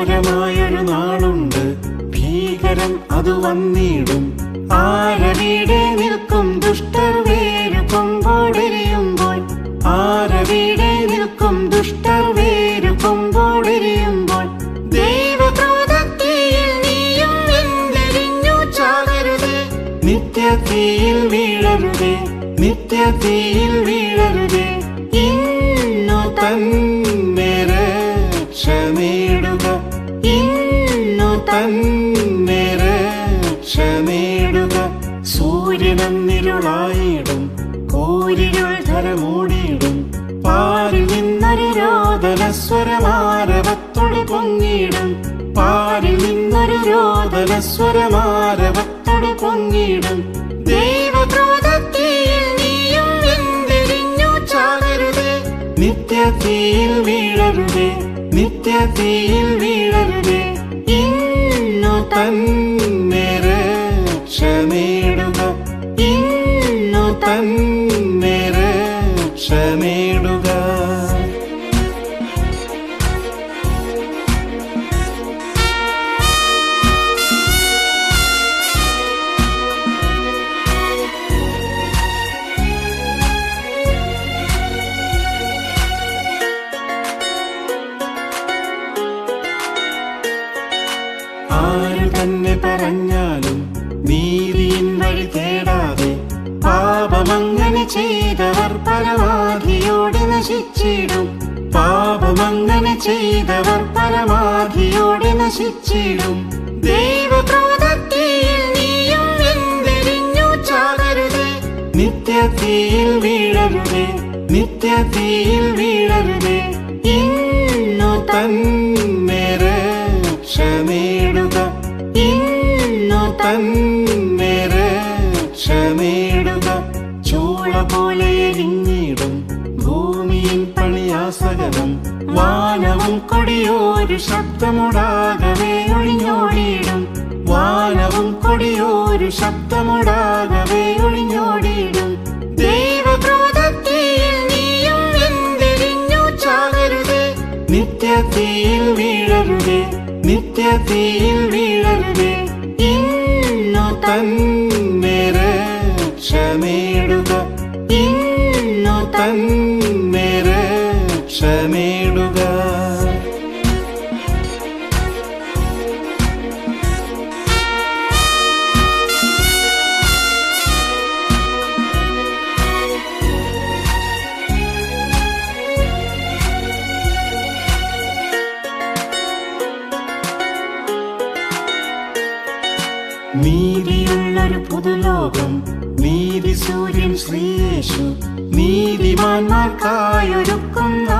ഘോരമായൊരു നാളുണ്ട്. ഭീകരം അത് വന്നിടും. ആരവിടെ നിൽക്കും? ദുഷ്ടർ വേരു കൊമ്പോടെരിയുമ്പോൾ. ആരവിടെ നിൽക്കും? ദുഷ്ടർ വേരു കൊമ്പോടെരിയുമ്പോൾ. നിത്യതീയിൽ വീഴരുതേ. നിത്യതീയിൽ വീഴരുതേ. ഇന്നു തന്നെ രക്ഷ നേടുക സൂര്യനെന്നിരുളായിടും കോരിരുൾ ധരമൂടിയിടും. പാരിൽ നിന്നൊരു രോദന സ്വരമാരവത്തോട് പൊങ്ങിയിടും. പാരിൽ നിന്നൊരു രോദന സ്വരമാരവത്തോട് പൊങ്ങിയിടും. ദൈവക്രോധത്തീയിൽ നീയും വെന്തെരിഞ്ഞു ചാകരുതേ. നിത്യതീയിൽ വീഴരുതേ. നിത്യതീയിൽ വീഴരുതേ. ഇന്നു തന്നെ രക്ഷ നേടുക ഇന്നു തന്നെ രക്ഷ നേടുക ആര് തന്നെ പറഞ്ഞാലും നീതിയിൻ വഴി തേടാതെ പാപമങ്ങനെ ചെയ്തവർ പരമാധിയോടെ നശിച്ചിടും. പാപമങ്ങനെ ചെയ്തവർ പരമാധിയോടെ നശിച്ചിടും. ദൈവക്രോധത്തീയിൽ ഇന്നു തന്നെ രക്ഷ നേടുക ചൂള പോലെ എരിഞ്ഞിടും ഭൂമിയിൽ പണിയാസകലം. വാനവും കൊടിയോരു ശബ്ദമുടാകവേ ഒളിഞ്ഞോടിയിടും. വാനവും കൊടിയോരു ശബ്ദമുടാകവേ ഒഴിഞ്ഞോടിയിടും തന്നെ രക്ഷ നേടുക ഇന്നു തന്നെ രക്ഷ നീതിയുള്ളൊരു പുതുലോകം നീതി സൂര്യൻ ശ്രീയേശു നീതിമാന്മാർക്കായൊരുക്കുന്ന